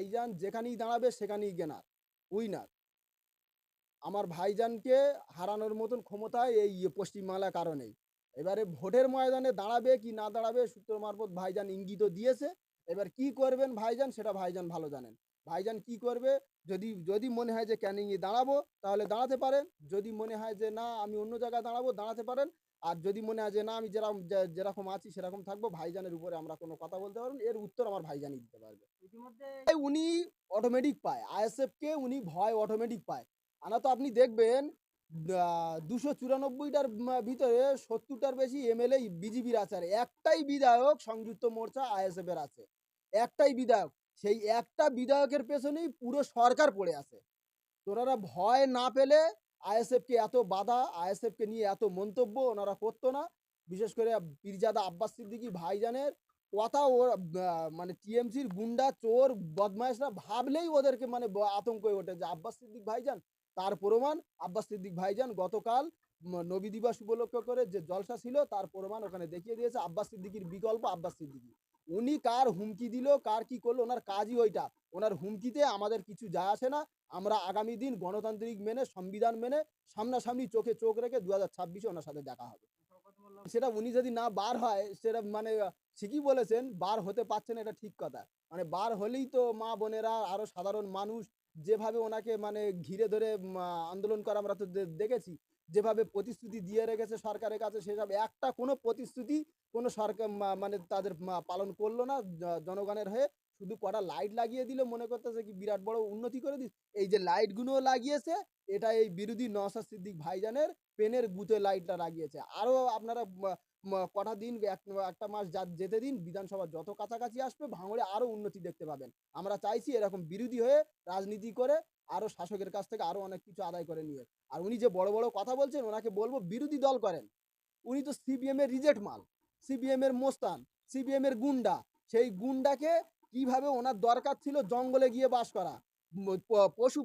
ভাইজান যেখানেই দাঁড়াবে, সেখানেই গেনার উইনার। আমার ভাইজানকে হারানোর মতন ক্ষমতা এই পশ্চিমবাংলার কারণেই এবারে ভোটের ময়দানে দাঁড়াবে কি না দাঁড়াবে সূত্র মারফত ভাইজান ইঙ্গিত দিয়েছে। এবার কি করবেন ভাইজান, সেটা ভাইজান ভালো জানেন। ভাইজান কি করবে? যদি যদি মনে হয় যে ক্যানিংয়ে দাঁড়াবো তাহলে দাঁড়াতে পারেন। যদি মনে হয় যে না আমি অন্য জায়গায় দাঁড়াবো দাঁড়াতে পারেন। আর যদি মনে হয় যে না আমি যেরকম যেরকম আছি সেরকম থাকব ভাইজানের উপরে আমরা কোনো কথা বলতে পারব এর উত্তর আমার ভাইজানই দিতে পারবে। ইতিমধ্যে উনি অটোমেটিক পায়। আইএসএফ কে উনি ভয় অটোমেটিক পায়। আনা তো আপনি দেখবেন দুশো চুরানব্বইটার ভিতরে সত্তরটার বেশি এমএলএ বিজেপির আছে। আর একটাই বিধায়ক সংযুক্ত মোর্চা আইএসএফ এর আছে। একটাই বিধায়ক। সেই একটা বিধায়কের পেছনেই পুরো সরকার পড়ে আছে। তোনারা ভয় না পেলে আইএসএফ কে এত বাধা, আইএসএফ কে নিয়ে এত মন্তব্য ওনারা করতো না। বিশেষ করে পীরজাদা আব্বাস সিদ্দিকী ভাইজানের কথা ও মানে টিএমসির গুন্ডা, চোর বদমাইশরা ভাবলেই ওদেরকে মানে আতঙ্ক হয়ে ওঠে যে আব্বাস সিদ্দিক ভাইজান, তার প্রমাণ আব্বাস সিদ্দিক ভাইজান গতকাল নবী দিবস উপলক্ষ করে যে জলসা ছিল তার প্রমাণ ওখানে দেখিয়ে দিয়েছে। আব্বাস সিদ্দিকির বিকল্প আব্বাস সিদ্দিকি। উনি কার হুমকি দিল, কার কি করল, ওনার কাজই ওইটা। ওনার হুমকিতে আমাদের কিছু যায় আসে না, আমরা আগামী দিন গণতান্ত্রিক মেনে, সংবিধান মেনে, সামনাসামনি চোখে চোখ রেখে দু হাজার ছাব্বিশে ওনার সাথে দেখা হবে। সেটা উনি যদি না বার হয়, সেটা মানে ঠিকই বলেছেন, বার হতে পারছেন এটা ঠিক কথা। মানে বার হলেই তো মা বোনেরা, আরও সাধারণ মানুষ যেভাবে ওনাকে মানে ঘিরে ধরে আন্দোলন করা আমরা তো দেখেছি যেভাবে প্রতিশ্রুতি দিয়ে রেখেছে সরকারের কাছে, সেসব একটা কোনো প্রতিশ্রুতি কোনো সরকার মানে তাদের পালন করল না জনগণের হয়ে। শুধু কটা লাইট লাগিয়ে দিল, মনে করতেছে কি বিরাট বড় উন্নতি করে দিস এই যে লাইটগুলো লাগিয়েছে, এটা এই বিরোধী নওশাদ সিদ্দিক ভাইজানের পেনের গুতে লাইটটা লাগিয়েছে। আরও আপনারা কটা দিন, এক- একটা মাস যেতে দিন বিধানসভা যত কাছাকাছি আসবে, ভাঙড়ে আরও উন্নতি দেখতে পাবেন। আমরা চাইছি এরকম বিরোধী হয়ে রাজনীতি করে আরও শাসকের কাছ থেকে আরও অনেক কিছু আদায় করে নিয়ে। আর উনি যে বড় বড় কথা বলছেন, ওনাকে বলব বিরোধী দল করেন। উনি তো সিপিএম এর রিজেক্ট মাল সিপিএম এর মোস্তান সিপিএম এর গুন্ডা। সেই গুন্ডাকে কীভাবে ওনার দরকার ছিল জঙ্গলে গিয়ে বাস করা পশু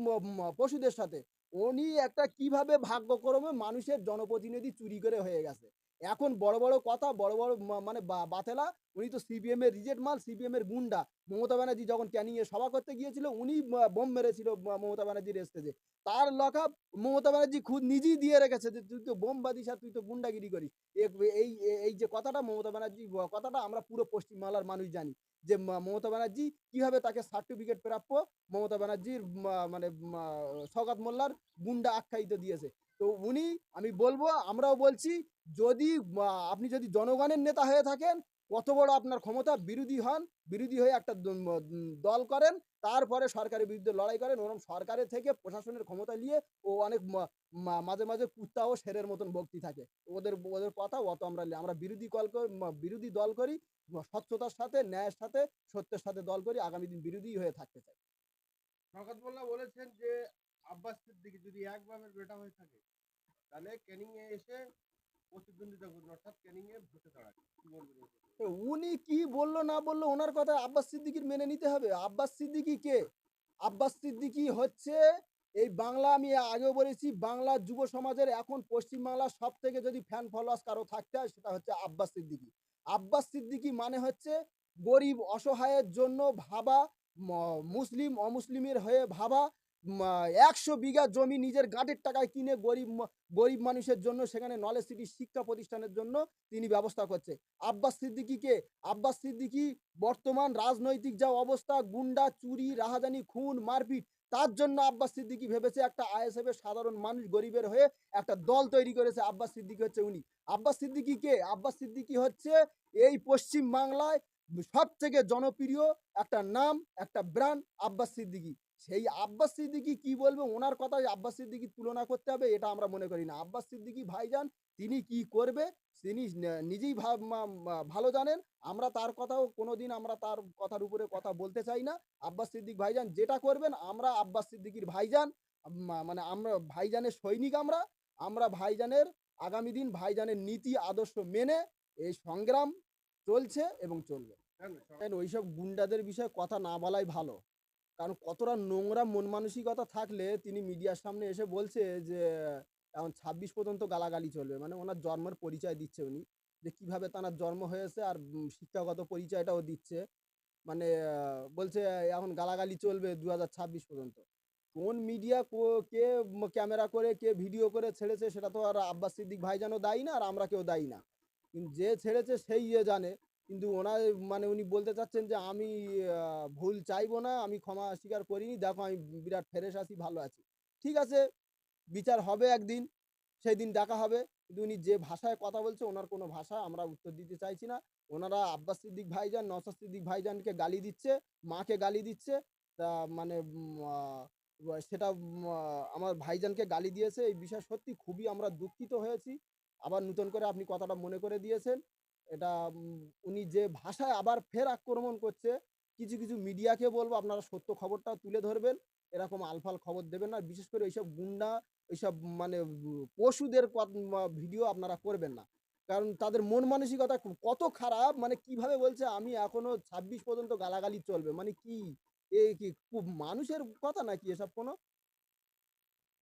পশুদের সাথে, উনি একটা কীভাবে ভাগ্যক্রমে মানুষের জনপ্রতিনিধি চুরি করে হয়ে গেছে। এখন বড় বড় কথা, বড় বড় মানে বাতেলা, উনি তো সিপিএম এর রিজেক্ট মাল সিপিএম এর গুন্ডা। মমতা ব্যানার্জি যখন ক্যানিং এ সভা করতে গিয়েছিল, উনি বোম মেরেছিল মমতা ব্যানার্জির স্টেজে তার লকআপ মমতা ব্যানার্জি খুদ নিজেই দিয়ে রেখেছে যে, তুই তো বোম বাদিস তুই তো গুন্ডাগিরি করিস। এই- এই যে কথাটা মমতা ব্যানার্জি কথাটা আমরা পুরো পশ্চিমবাংলার মানুষ জানি যে মমতা ব্যানার্জি কীভাবে তাকে সার্টিফিকেট প্রাপ্য? মমতা ব্যানার্জির মানে সৌগাত মোল্লার গুন্ডা আখ্যায়িত দিয়েছে। তো উনি, আমি বলব, আমরাও বলছি, যদি আপনি যদি জনগণের নেতা হয়ে থাকেন, কত বড় আপনার ক্ষমতা, বিরোধী হন, বিরোধী হয়ে একটা দল করেন, তারপরে সরকারের বিরুদ্ধে লড়াই করেন ওরকম সরকারের থেকে প্রশাসনের ক্ষমতা নিয়ে ও অনেক মাঝে মাঝে কুত্তা ও শেরের মতন ভক্তি থাকে। ওদের ওদের কথা অত আমরা আমরা বিরোধী কল বিরোধী দল করি স্বচ্ছতার সাথে, ন্যায়ের সাথে, সত্যের সাথে দল করি, আগামী দিন বিরোধী হয়ে থাকতে চাই। বলেছেন যে আব্বাস সিদ্দিকী যদি এক বেটা হয়ে থাকে, তাহলে ক্যানিং এ এসে প্রতিদ্বন্দ্বিতা করবেন অর্থাৎ এ ভোটে দাঁড়াবে। কি উনি কি বলল না বলল, ওনার কথা আব্বাস সিদ্দিকির মেনে নিতে হবে। আব্বাস সিদ্দিকি কে? আব্বাস সিদ্দিকি হচ্ছে এই বাংলা, আমি আগেও বলেছি, বাংলা যুব সমাজের এখন পশ্চিমবাংলার সব থেকে যদি ফ্যান ফলোয়ার্স কারও থাকতে হয়, সেটা হচ্ছে আব্বাস সিদ্দিকি। আব্বাস সিদ্দিকি মানে হচ্ছে গরিব অসহায়ের জন্য ভাবা মুসলিম অমুসলিমের হয়ে ভাবা একশো বিঘা জমি নিজের গাঁটের টাকায় কিনে গরিব গরিব মানুষের জন্য সেখানে নলেজ সিটি শিক্ষা প্রতিষ্ঠানের জন্য তিনি ব্যবস্থা করছে। আব্বাস সিদ্দিকিকে আব্বাস সিদ্দিকি বর্তমান রাজনৈতিক যা অবস্থা, গুন্ডা, চুরি, রাহাজানি, খুন, মারপিট, তার জন্য আব্বাস সিদ্দিকি ভেবেছে একটা আইএসএফ এর সাধারণ মানুষ গরিবের হয়ে একটা দল তৈরি করেছে আব্বাস সিদ্দিকি হচ্ছে উনি। আব্বাস সিদ্দিকি কে? আব্বাস সিদ্দিকি হচ্ছে এই পশ্চিম বাংলায় সব থেকে জনপ্রিয় একটা নাম, একটা ব্র্যান্ড আব্বাস সিদ্দিকি। সেই আব্বাস সিদ্দিকি কি বলবে? ওনার কথা আব্বাস সিদ্দিকির তুলনা করতে হবে এটা আমরা মনে করি না। আব্বাস সিদ্দিকি ভাইজান তিনি কি করবে? তিনি নিজেই ভালো জানেন। আমরা তার কথাও কোনোদিন আমরা তার কথার উপরে কথা বলতে চাই না। আব্বাস সিদ্দিক ভাইজান যেটা করবেন আমরা আব্বাস সিদ্দিকির ভাইজান মানে আমরা ভাইজানের সৈনিক আমরা। আমরা ভাইজানের আগামী দিন ভাইজানের নীতি আদর্শ মেনে এই সংগ্রাম চলছে এবং চলবে। ওইসব গুন্ডাদের বিষয়ে কথা না বলাই ভালো। কারণ কতটা নোংরা মন মানসিকতা থাকলে তিনি মিডিয়ার সামনে এসে বলছে যে, এখন ছাব্বিশ পর্যন্ত গালাগালি চলবে। মানে ওনার জন্মের পরিচয় দিচ্ছে উনি, যে কীভাবে তার জন্ম হয়েছে আর শিক্ষাগত পরিচয়টাও দিচ্ছে। মানে বলছে এখন গালাগালি চলবে দু হাজার ছাব্বিশ পর্যন্ত। কোন মিডিয়া কে ক্যামেরা করে, কে ভিডিও করে ছেড়েছে সেটা তো আর আব্বাস সিদ্দিক ভাইজানও দায়ী না আর আমরা কেউ দায়ী না। যে ছেড়েছে সেই ইয়ে জানে। কিন্তু ওনার মানে উনি বলতে চাচ্ছেন যে আমি ভুল চাইব না, আমি ক্ষমা স্বীকার করিনি, দেখো আমি বিরাট ফ্রেশ আছি, ভালো আছি। ঠিক আছে, বিচার হবে একদিন সেই দিন দেখা হবে। কিন্তু উনি যে ভাষায় কথা বলছে, ওনার কোনো ভাষা আমরা উত্তর দিতে চাইছি না। ওনারা আব্বাস সিদ্দিক ভাইজান নসাদ সিদ্দিক ভাইজানকে গালি দিচ্ছে, মাকে গালি দিচ্ছে। তা মানে সেটা আমার ভাইজানকে গালি দিয়েছে। এই বিষয়ে সত্যি খুবই আমরা দুঃখিত হয়েছি। আবার নতুন করে আপনি কথাটা মনে করে দিয়েছেন। এটা উনি যে ভাষায় আবার ফের আক্রমণ করছে, কিছু কিছু মিডিয়াকে বলব, আপনারা সত্য খবরটা তুলে ধরবেন, এরকম আলফাল খবর দেবেন না, বিশেষ করে এইসব গুন্ডা, এইসব মানে পশুদের ভিডিও আপনারা করবেন না। কারণ তাদের মন মানসিকতা কত খারাপ মানে কীভাবে বলছে, আমি এখনও ছাব্বিশ পর্যন্ত গালাগালি চলবে। মানে কি, এ কি, খুব মানুষের কথা নাকি এসব কোনো?